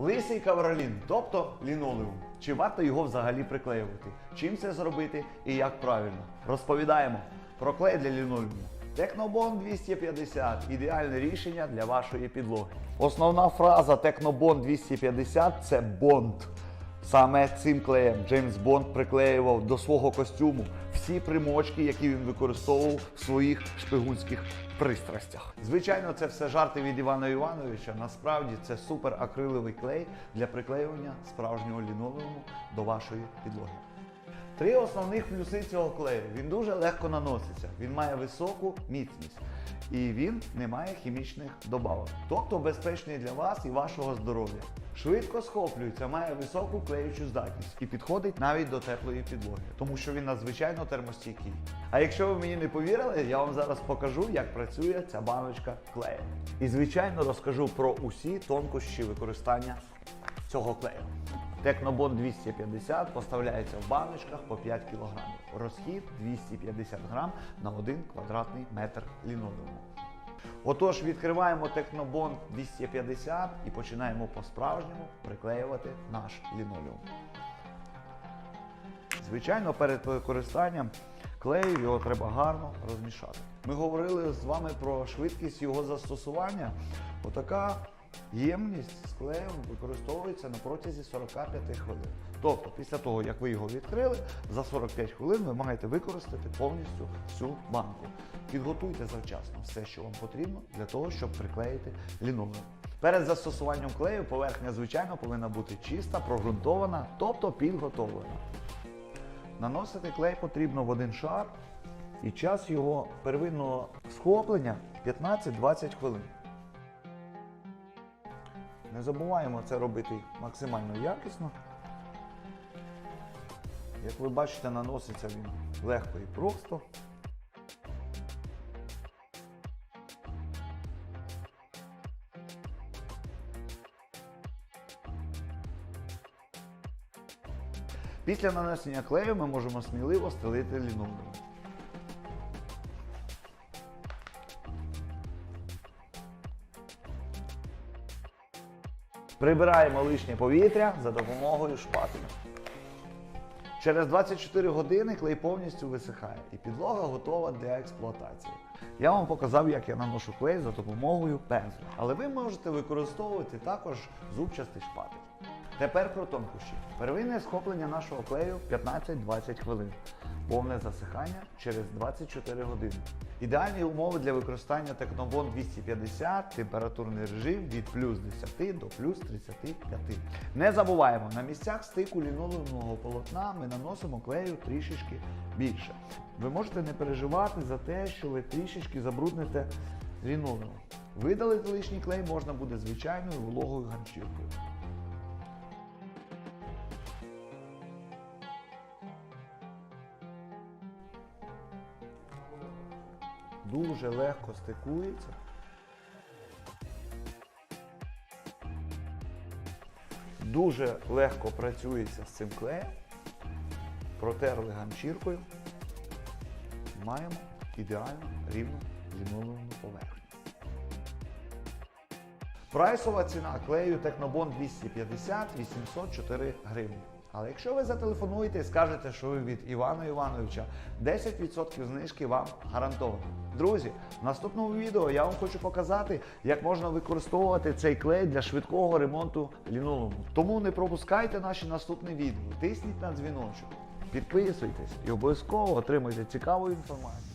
Лисий кавролін, тобто лінолеум. Чи варто його взагалі приклеювати? Чим це зробити і як правильно? Розповідаємо про клей для лінолеуму. Технобон 250 ідеальне рішення для вашої підлоги. Основна фраза Технобон 250 це бонд. Саме цим клеєм Джеймс Бонд приклеював до свого костюму всі примочки, які він використовував в своїх шпигунських пристрастях. Звичайно, це все жарти від Івана Івановича. Насправді це супер акриловий клей для приклеювання справжнього лінолеуму до вашої підлоги. Три основних плюси цього клею. Він дуже легко наноситься, він має високу міцність і він не має хімічних добавок. Тобто безпечний для вас і вашого здоров'я. Швидко схоплюється, має високу клеючу здатність і підходить навіть до теплої підлоги, тому що він надзвичайно термостійкий. А якщо ви мені не повірили, я вам зараз покажу, як працює ця баночка клею. І звичайно розкажу про усі тонкощі використання цього клею. Технобон 250 поставляється в баночках по 5 кг. Розхід 250 грам на 1 квадратний метр лінолеуму. Отож, відкриваємо Технобон 250 і починаємо по-справжньому приклеювати наш лінолеум. Звичайно, перед використанням клею його треба гарно розмішати. Ми говорили з вами про швидкість його застосування. Отака ємність з клеєм використовується на протязі 45 хвилин. Тобто, після того, як ви його відкрили, за 45 хвилин ви маєте використати повністю всю банку. Підготуйте завчасно все, що вам потрібно для того, щоб приклеїти лінолеум. Перед застосуванням клею поверхня, звичайно, повинна бути чиста, прогрунтована, тобто підготовлена. Наносити клей потрібно в один шар і час його первинного схоплення 15-20 хвилин. Не забуваємо це робити максимально якісно. Як ви бачите, наноситься він легко і просто. Після нанесення клею ми можемо сміливо стелити лінолеум. Прибираємо лишнє повітря за допомогою шпателя. Через 24 години клей повністю висихає і підлога готова для експлуатації. Я вам показав, як я наношу клей за допомогою пензля, але ви можете використовувати також зубчастий шпатель. Тепер про тонкощі. Первинне схоплення нашого клею 15-20 хвилин. Повне засихання через 24 години. Ідеальні умови для використання Технобон 250, температурний режим від плюс 10 до плюс 35. Не забуваємо, на місцях стику лінолеумного полотна ми наносимо клею трішечки більше. Ви можете не переживати за те, що ви трішечки забрудните лінолеум. Видалити лишній клей можна буде звичайною вологою ганчіркою. Дуже легко стикується. Дуже легко працюється з цим клеєм. Протерли ганчіркою. Маємо ідеально рівну лінолеумну поверхню. Прайсова ціна клею Технобон 250 804 гривні. Але якщо ви зателефонуєте і скажете, що ви від Івана Івановича, 10% знижки вам гарантовано. Друзі, в наступному відео я вам хочу показати, як можна використовувати цей клей для швидкого ремонту лінолеуму. Тому не пропускайте наші наступні відео, тисніть на дзвіночок, підписуйтесь і обов'язково отримуйте цікаву інформацію.